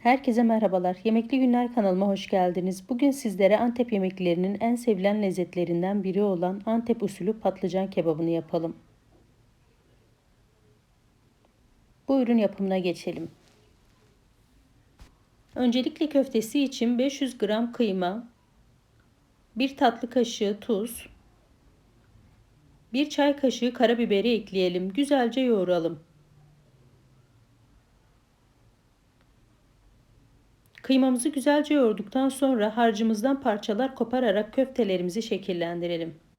Herkese merhabalar. Yemekli Günler kanalıma hoş geldiniz. Bugün sizlere Antep yemeklerinin en sevilen lezzetlerinden biri olan Antep usulü patlıcan kebabını yapalım. Buyurun yapımına geçelim. Öncelikle köftesi için 500 gram kıyma, 1 tatlı kaşığı tuz, 1 çay kaşığı karabiberi ekleyelim. Güzelce yoğuralım. Kıymamızı güzelce yoğurduktan sonra harcımızdan parçalar kopararak köftelerimizi şekillendirelim.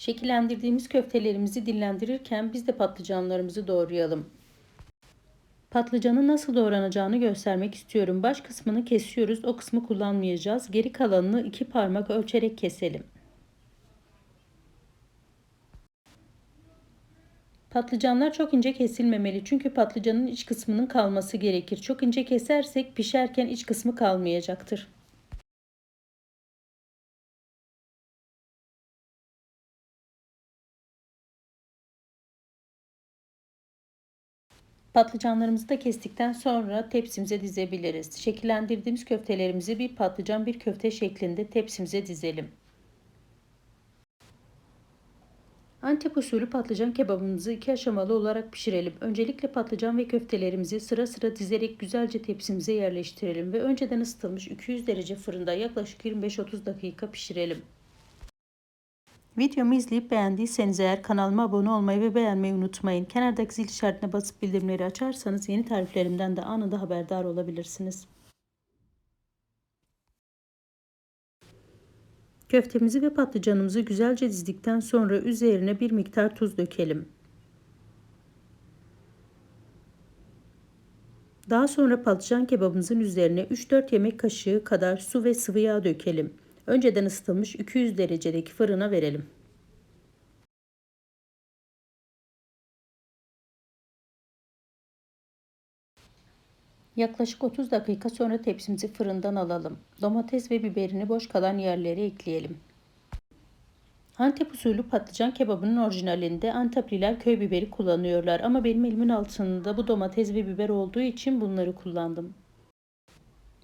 Şekillendirdiğimiz köftelerimizi dinlendirirken biz de patlıcanlarımızı doğrayalım. Patlıcanın nasıl doğranacağını göstermek istiyorum. Baş kısmını kesiyoruz. O kısmı kullanmayacağız. Geri kalanını iki parmak ölçerek keselim. Patlıcanlar çok ince kesilmemeli çünkü patlıcanın iç kısmının kalması gerekir. Çok ince kesersek pişerken iç kısmı kalmayacaktır. Patlıcanlarımızı da kestikten sonra tepsimize dizebiliriz. Şekillendirdiğimiz köftelerimizi bir patlıcan bir köfte şeklinde tepsimize dizelim. Antep usulü patlıcan kebabımızı iki aşamalı olarak pişirelim. Öncelikle patlıcan ve köftelerimizi sıra sıra dizerek güzelce tepsimize yerleştirelim ve önceden ısıtılmış 200 derece fırında yaklaşık 25-30 dakika pişirelim. Videomu izleyip beğendiyseniz eğer kanalıma abone olmayı ve beğenmeyi unutmayın. Kenardaki zil işaretine basıp bildirimleri açarsanız yeni tariflerimden de anında haberdar olabilirsiniz. Köftemizi ve patlıcanımızı güzelce dizdikten sonra üzerine bir miktar tuz dökelim. Daha sonra patlıcan kebabımızın üzerine 3-4 yemek kaşığı kadar su ve sıvı yağ dökelim. Önceden ısıtılmış 200 derecedeki fırına verelim. Yaklaşık 30 dakika sonra tepsimizi fırından alalım. Domates ve biberini boş kalan yerlere ekleyelim. Antep usulü patlıcan kebabının orijinalinde Antepliler köy biberi kullanıyorlar ama benim elimin altında bu domates ve biber olduğu için bunları kullandım.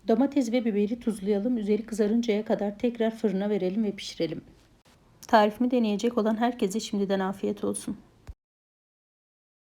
Domates ve biberi tuzlayalım. Üzeri kızarıncaya kadar tekrar fırına verelim ve pişirelim. Tarifimi deneyecek olan herkese şimdiden afiyet olsun.